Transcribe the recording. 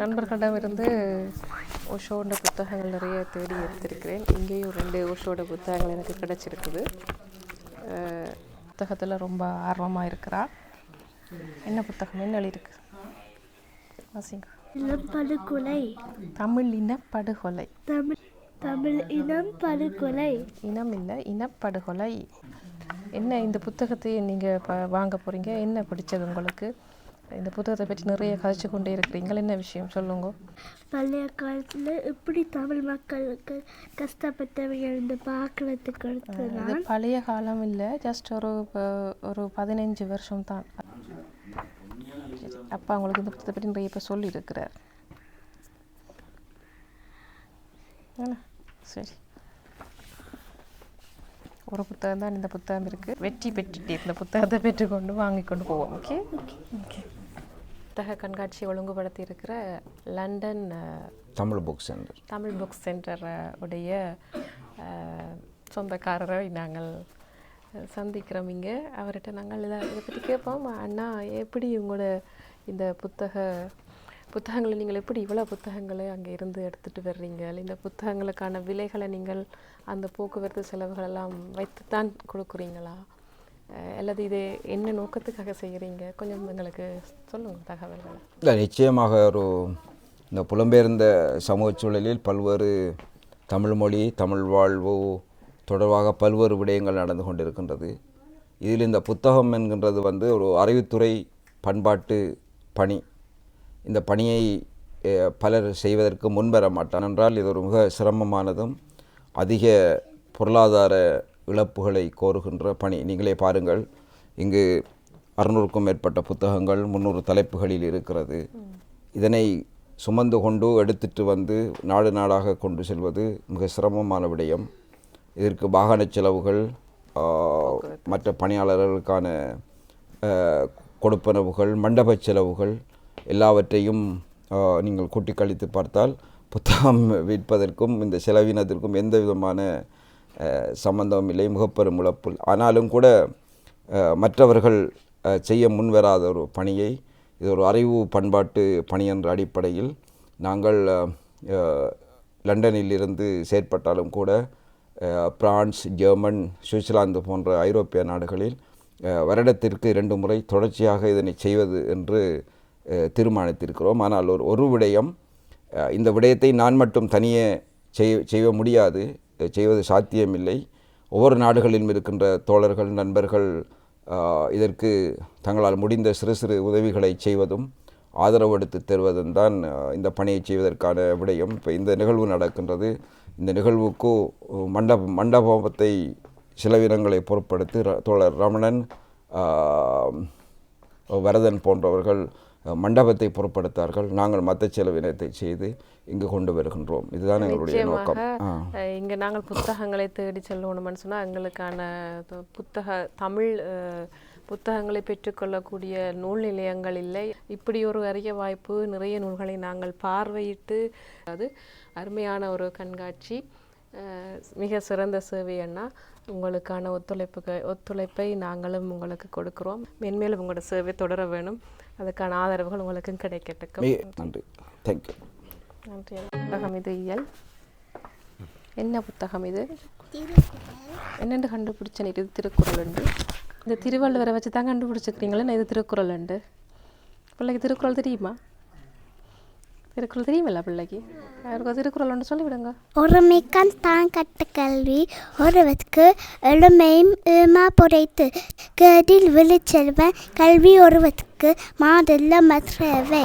நண்பர்களிடமிருந்து ஓஷோட புத்தகங்கள் நிறைய தேடி எடுத்திருக்கிறேன். இங்கேயும் ரெண்டு ஓஷோட புத்தகங்கள் எனக்கு கிடைச்சிருக்குது. புத்தகத்தில் ரொம்ப ஆர்வமாக இருக்கிறா. என்ன புத்தகம்? என்ன எழுதியிருக்கு? வாசிங்க. இனம் படுகொலை தமிழ் இன படுகொலை தமிழ் தமிழ் இனம் படுகொலை இனம் இல்லை இனப்படுகொலை. என்ன இந்த புத்தகத்தை நீங்கள் வாங்க போகிறீங்க என்ன பிடிச்சது உங்களுக்கு? இந்த புத்தகத்தை பற்றி நிறைய கதைச்சு கொண்டே இருக்கிறீங்க என்ன விஷயம்? சொல்லுங்க. பழைய காலத்தில் எப்படி தமிழ் மக்களுக்கு கஷ்டப்பட்டவங்க இருந்து பார்க்கறதுக்கு பழைய காலம் இல்லை ஜஸ்ட் ஒரு ஒரு பதினஞ்சு வருஷம் தான். அப்பா உங்களுக்கு இந்த புத்தகத்தை பற்றி நிறைய இப்போ சொல்லியிருக்கிறார். சரி. ஒரு புத்தகம் தான் இந்த புத்தகம் இருக்குது வெற்றி பெற்றுட்டு இந்த புத்தகத்தை பெற்றுக்கொண்டு வாங்கி கொண்டு போவோம் ஓகே ஓகே புத்தக கண்காட்சி ஒழுங்குபடுத்தி இருக்கிற London Tamil book centre Tamil book centre உடைய சொந்தக்காரரை நாங்கள் சந்திக்கிறோம் இங்கே. அவர்கிட்ட நாங்கள் இதை இதை பற்றி கேட்போம். அண்ணா எப்படி உங்களோட இந்த புத்தக புத்தகங்களை நீங்கள் எப்படி இவ்வளோ புத்தகங்களை அங்கே இருந்து எடுத்துகிட்டு வர்றீங்க? இந்த புத்தகங்களுக்கான விலைகளை நீங்கள் அந்த போக்குவரத்து செலவுகளெல்லாம் வைத்துத்தான் கொடுக்குறீங்களா? அல்லது இது என்ன நோக்கத்துக்காக செய்கிறீங்க? கொஞ்சம் எங்களுக்கு சொல்லுங்கள் தகவல்களை. இல்லை நிச்சயமாக ஒரு இந்த புலம்பெயர்ந்த சமூக சூழலில் பல்வேறு தமிழ் மொழி தமிழ் வாழ்வு தொடர்பாக பல்வேறு விடயங்கள் நடந்து கொண்டிருக்கின்றது. இதில் இந்த புத்தகம் என்கின்றது வந்து ஒரு அறிவுத்துறை பண்பாட்டு பணி. இந்த பணியை பலர் செய்வதற்கு முன்வர மாட்டார் என்றால் இது ஒரு மிக சிரமமானதும் அதிக பொருளாதார இழப்புகளை கோருகின்ற பணி. நீங்களே பாருங்கள் இங்கு அறுநூறுக்கும் மேற்பட்ட புத்தகங்கள் முந்நூறு தலைப்புகளில் இருக்கிறது. இதனை சுமந்து கொண்டு எடுத்துட்டு வந்து நாடு நாடாக கொண்டு செல்வது மிக சிரமமான விடயம். இதற்கு வாகன செலவுகள் மற்ற பணியாளர்களுக்கான கொடுப்பனவுகள் மண்டப செலவுகள் எல்லாவற்றையும் நீங்கள் கூட்டி கழித்து பார்த்தால் புத்தகம் விற்பதற்கும் இந்த செலவினத்திற்கும் எந்த விதமான சம்பந்தமும் இல்லை. முகப்பெரும் இழப்பு ஆனாலும் கூட மற்றவர்கள் செய்ய முன்வராத ஒரு பணியை இது ஒரு அறிவு பண்பாட்டு பணி என்ற அடிப்படையில் நாங்கள் லண்டனில் இருந்து செயற்பட்டாலும் கூட பிரான்ஸ் ஜெர்மன் சுவிட்சர்லாந்து போன்ற ஐரோப்பிய நாடுகளில் வருடத்திற்கு இரண்டு முறை தொடர்ச்சியாக இதனை செய்வது என்று தீர்மானித்திருக்கிறோம். ஆனால் ஒரு ஒரு விடயம் இந்த விடயத்தை நான் மட்டும் தனியே செய் செய்ய முடியாது. செய்வது சாத்தியமில்லை. ஒவ்வொரு நாடுகளிலும் இருக்கின்ற தோழர்கள் நண்பர்கள் இதற்கு தங்களால் முடிந்த சிறு சிறு உதவிகளை செய்வதும் ஆதரவு எடுத்து தருவதும் தான் இந்த பணியை செய்வதற்கான விடயம். இப்போ இந்த நிகழ்வு நடக்கின்றது. இந்த நிகழ்வுக்கு மண்டப மண்டபத்தை சிலவினங்களை பொருட்படுத்தி ர- தோழர் ரமணன் வரதன் போன்றவர்கள் மண்டபத்தை பொருட்படுத்தார்கள். நாங்கள் மற்ற செலவினத்தை செய்து இங்கு கொண்டு வருகின்றோம். இதுதான் எங்களுடைய நோக்கம். இங்க நாங்கள் புத்தகங்களை தேடி செல்லணும்னு சொன்னா எங்களுக்கான புத்தக தமிழ் புத்தகங்களை பெற்றுக்கொள்ளக்கூடிய நூல் நிலையங்கள் இல்லை. இப்படி ஒரு அரிய வாய்ப்பு நிறைய நூல்களை நாங்கள் பார்வையிட்டு அது அருமையான ஒரு கண்காட்சி. அஹ், மிக சிறந்த சேவை அண்ணா. உங்களுக்கான ஒத்துழைப்புக்கு ஒத்துழைப்பை நாங்களும் உங்களுக்கு கொடுக்கிறோம். மென்மேலும் உங்களோட சேவை தொடர வேணும். அதுக்கான ஆதரவுகள் உங்களுக்கும் கிடைக்கட்டும். மிக நன்றி. தேங்க்யூ நன்றி. புத்தகம் இது இயல்? என்ன புத்தகம் இது? என்னென்று கண்டுபிடிச்சேன் இது திருக்குறள் உண்டு இந்த திருவள்ளுவரை வச்சு தான் கண்டுபிடிச்சிருக்கிறீங்களே இது திருக்குறள் உண்டு பிள்ளைக்கு திருக்குறள் தெரியுமா? திருக்குறள் தெரியுமில்ல பிள்ளைக்கு? அவருக்கு திருக்குறள் ஒன்று சொல்லிவிடுங்க ஒருமிக்கன் தான் கட்ட கல்வி ஒருவருக்கு எளிமையும் ஏமா புரைத்து கேடில் விழிச்செல்வன் கல்வி ஒருவருக்கு மாதல்ல மற்றவை